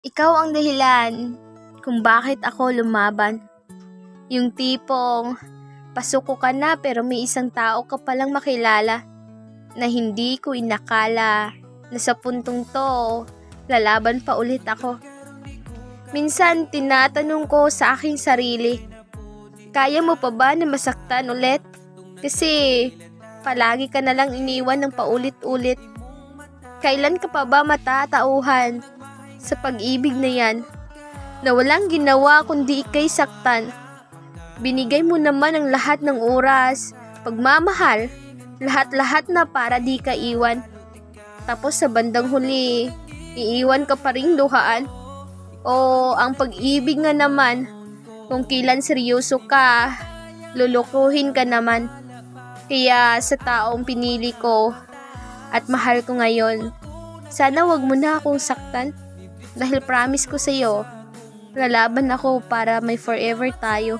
Ikaw ang dahilan kung bakit ako lumaban. Yung tipong pasuko ka na pero may isang tao ka palang makilala na hindi ko inakala na sa puntong to lalaban pa ulit ako. Minsan tinatanong ko sa aking sarili, kaya mo pa ba na masaktan ulit? Kasi palagi ka na lang iniwan ng paulit-ulit. Kailan ka pa ba matatauhan sa pag-ibig na yan na walang ginawa kundi ikay saktan? Binigay mo naman ang lahat ng oras, pagmamahal, lahat-lahat na para di ka iwan. Tapos sa bandang huli, iiwan ka pa rin luhaan. O ang pag-ibig nga naman, kung kailan seryoso ka, lulukuhin ka naman. Kaya sa taong pinili ko at mahal ko ngayon, sana wag mo na akong saktan. Dahil promise ko sa'yo, lalaban ako para may forever tayo.